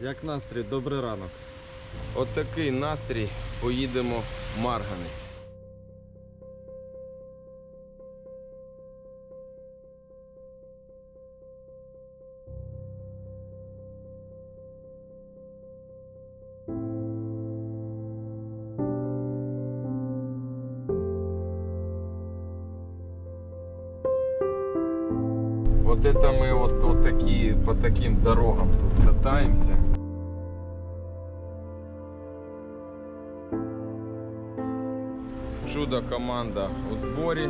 Як настрій? Добрий ранок. Отакий настрій. Поїдемо в Марганець. Вот это мы вот, вот такие, по таким дорогам тут катаемся. Чудо команда у зборі.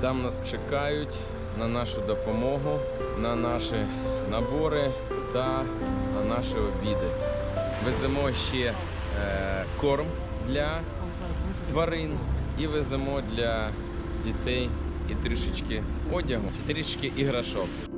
Там нас чекають на нашу допомогу, на наші набори та на наші обіди. Веземо ще е, корм для тварин і веземо для дітей і трішечки одягу, трішечки іграшок.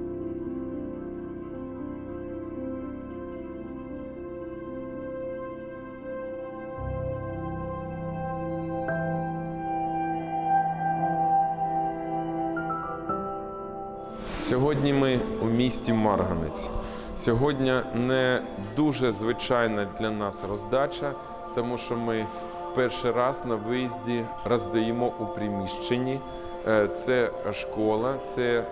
Сьогодні ми у місті Марганець. Сьогодні не дуже звичайна для нас роздача, тому що ми перший раз на виїзді роздаємо у приміщенні. Е, Це школа, це е,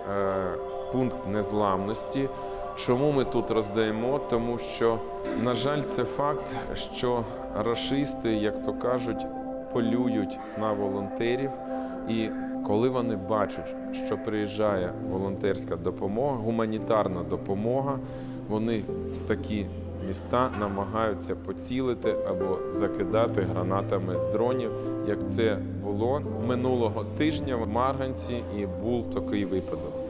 пункт незламності. Чому ми тут роздаємо? Тому що, на жаль, це факт, що рашисти, як то кажуть, полюють на волонтерів. І коли вони бачать, що приїжджає волонтерська допомога, гуманітарна допомога, вони в такі міста намагаються поцілити або закидати гранатами з дронів, як це було минулого тижня в Марганці, і був такий випадок.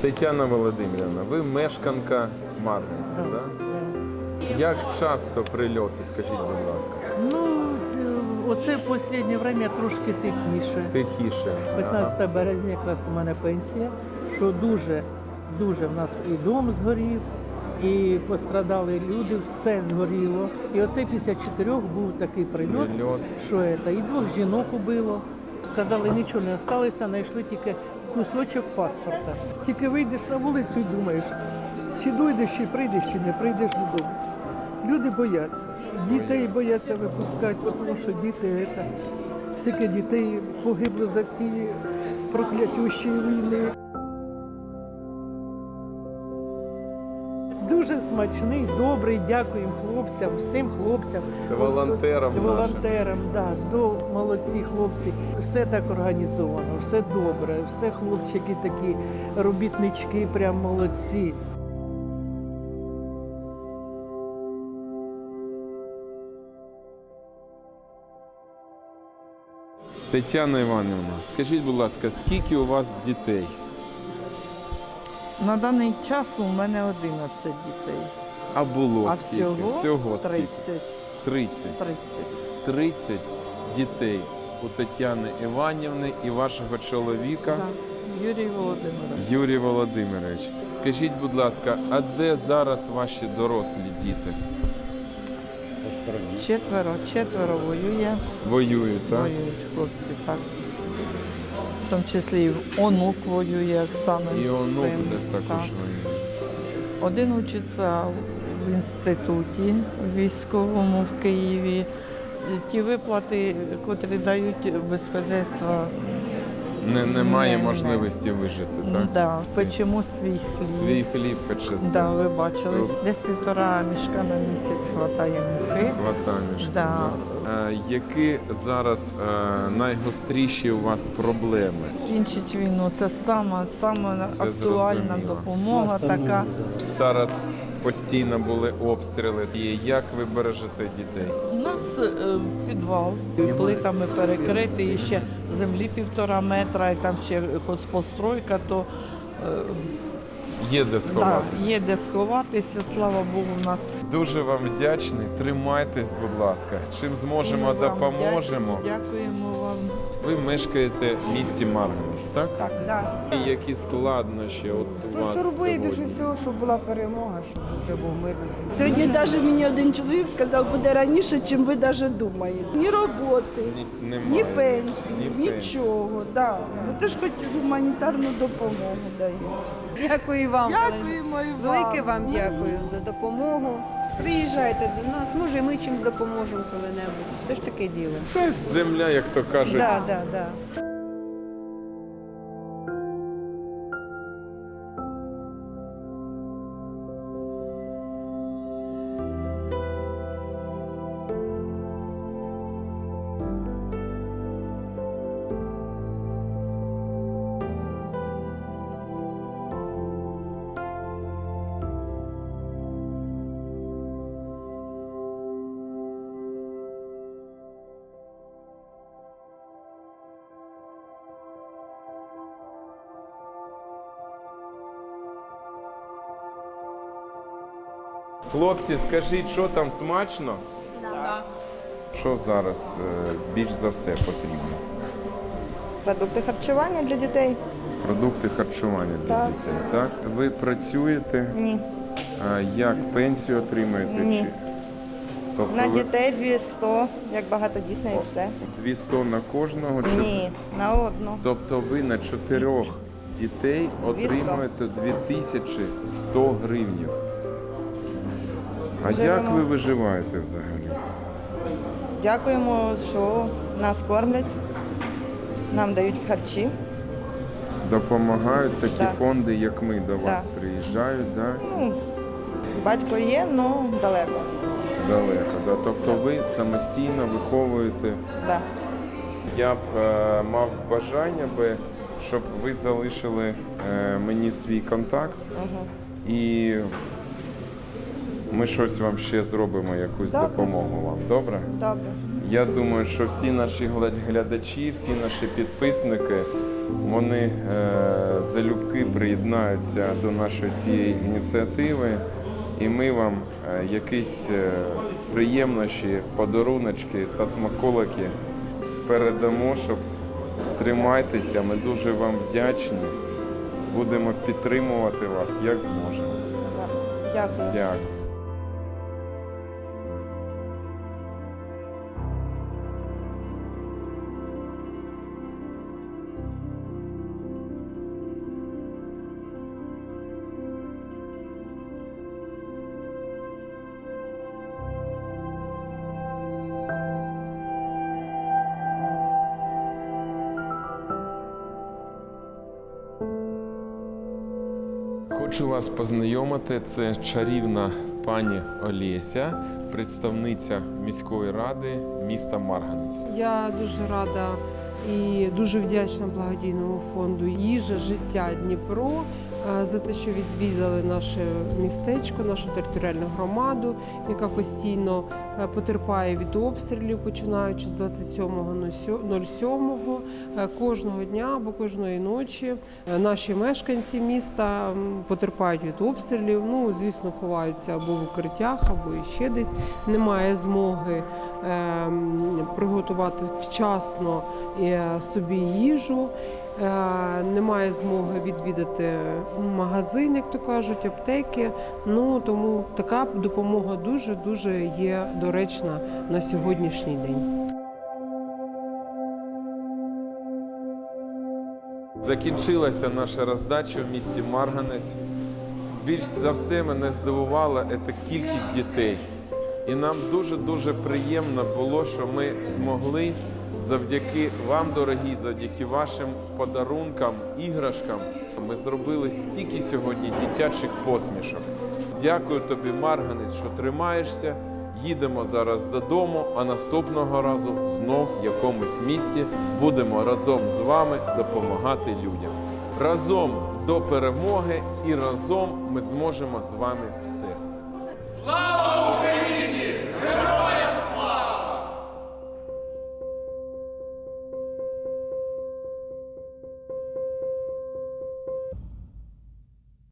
Тетяна Володимирівна, ви мешканка Марганця, так? Да? Як часто прильоти, скажіть, будь ласка? Ну, е, оце в останнє время трошки тихіше. Тихіше. З 15 березня якраз у мене пенсія, що дуже, дуже в нас і дом згорів, і пострадали люди, все згоріло. І оце після чотирьох був такий прильот, Прильот. що це, і двох жінок убило. Сказали, нічого не залишилося, знайшли тільки кусочок паспорта. Тільки вийдеш на вулицю і думаєш, чи дойдеш, чи прийдеш, чи не прийдеш додому. Люди бояться. Дітей бояться випускати, тому що діти це, скільки дітей погибло за ці проклятющі війни. Дуже смачний, добрий, дякуємо хлопцям, всім хлопцям. Волонтерам. Волонтерам, да, до молодці хлопці. Все так організовано, все добре, все хлопчики такі, робітнички, прям молодці. Тетяна Іванівна, скажіть, будь ласка, скільки у вас дітей? На даний час у мене 11 дітей, А було а скільки? всього, скільки? 30. 30. 30. 30 дітей у Тетяни Іванівни і вашого чоловіка Да. Юрій Володимирович. Юрій Володимирович. Скажіть, будь ласка, а де зараз ваші дорослі діти? Четверо, четверо воює, Воюють, так? воюють хлопці, так. Тому числі і онук воює, Оксана. І онук син. теж також Так. воює. Один учиться в інституті військовому в Києві. Ті виплати, котрі дають без хазяйства, Не, немає Не, не. можливості вижити, Ну, так? да, печемо свій хліб. Свій хліб печете. Да, ви бачили. Десь півтора мішка на місяць хватає муки. Хватанішки, Да. Е, які зараз е, найгостріші у вас проблеми? Кінчить війну. Це сама, сама Це актуальна зрозуміло. допомога така. Зараз постійно були обстріли. І як ви бережете дітей? У нас е, підвал плитами перекритий, і ще землі півтора метра, і там ще хозпостройка, то е, Є де да, сховатися? є де сховатися, слава Богу, в нас. Дуже вам вдячний. Тримайтесь, будь ласка. Чим зможемо, Ми вам допоможемо. вдячні, Дякуємо вам. Ви мешкаєте в місті Марганець, так? Так, да. І які складнощі от у вас Тут турбує сьогодні? більше всього, щоб була перемога, щоб вже був мир на землі. Сьогодні навіть мені один чоловік сказав, буде раніше, чим ви навіть думаєте. Ні роботи, Ні, ні пенсії, Ні пенсії. нічого. Да. Ну, це ж хоч гуманітарну допомогу дають. Дякую вам. Дякуємо і вам. Велике вам дякую за допомогу. Приїжджайте до нас, може і ми чимось допоможемо коли-небудь. Це ж таке діло. Це земля, як то кажуть. Да, да, так. Хлопці, скажіть, що там смачно? Так. Що зараз е, більш за все потрібно? Продукти харчування для дітей? Продукти харчування для Так. дітей. Так? Ви працюєте? Ні. А як пенсію отримуєте? Ні. Чи? Тобто На ви дітей 200, як багатодітне і все. 200 на кожного? Чи Ні, на одну. Тобто ви на чотирьох дітей отримуєте 2100 гривнів. А Живемо. як ви виживаєте взагалі? Дякуємо, що нас кормлять, нам дають харчі. Допомагають такі Так. фонди, як ми до вас Так. приїжджають, да? Ну, батько є, але далеко. далеко. Да? Тобто ви самостійно виховуєте. Да. Я б е, мав бажання би, щоб ви залишили е, мені свій контакт Угу. і ми щось вам ще зробимо, якусь Добре. допомогу вам. Добре? Добре. Я думаю, що всі наші глядачі, всі наші підписники, вони е, залюбки приєднаються до нашої цієї ініціативи, і ми вам е, якісь е, приємнощі, подаруночки та смаколики передамо, щоб тримайтеся. Ми дуже вам вдячні. Будемо підтримувати вас як зможемо. Дякую. Дякую. Хочу вас познайомити. Це чарівна пані Олеся, представниця міської ради міста Марганець. Я дуже рада і дуже вдячна благодійному фонду Їжа життя Дніпро за те, що відвідали наше містечко, нашу територіальну громаду, яка постійно е, потерпає від обстрілів, починаючи з 27.07. Е, Кожного дня або кожної ночі е, наші мешканці міста потерпають від обстрілів. Ну, звісно, ховаються або в укриттях, або ще десь. Немає змоги ем, приготувати вчасно е, собі їжу. Е, Немає змоги відвідати магазин, як то кажуть, аптеки. Ну тому така допомога дуже дуже є доречна на сьогоднішній день. Закінчилася наша роздача в місті Марганець. Більш за все мене здивувала це кількість дітей. І нам дуже-дуже приємно було, що ми змогли Завдяки вам, дорогі, завдяки вашим подарункам, іграшкам, ми зробили стільки сьогодні дитячих посмішок. Дякую тобі, Марганець, що тримаєшся. Їдемо зараз додому, а наступного разу знов в якомусь місті будемо разом з вами допомагати людям. Разом до перемоги і разом ми зможемо з вами все. Слава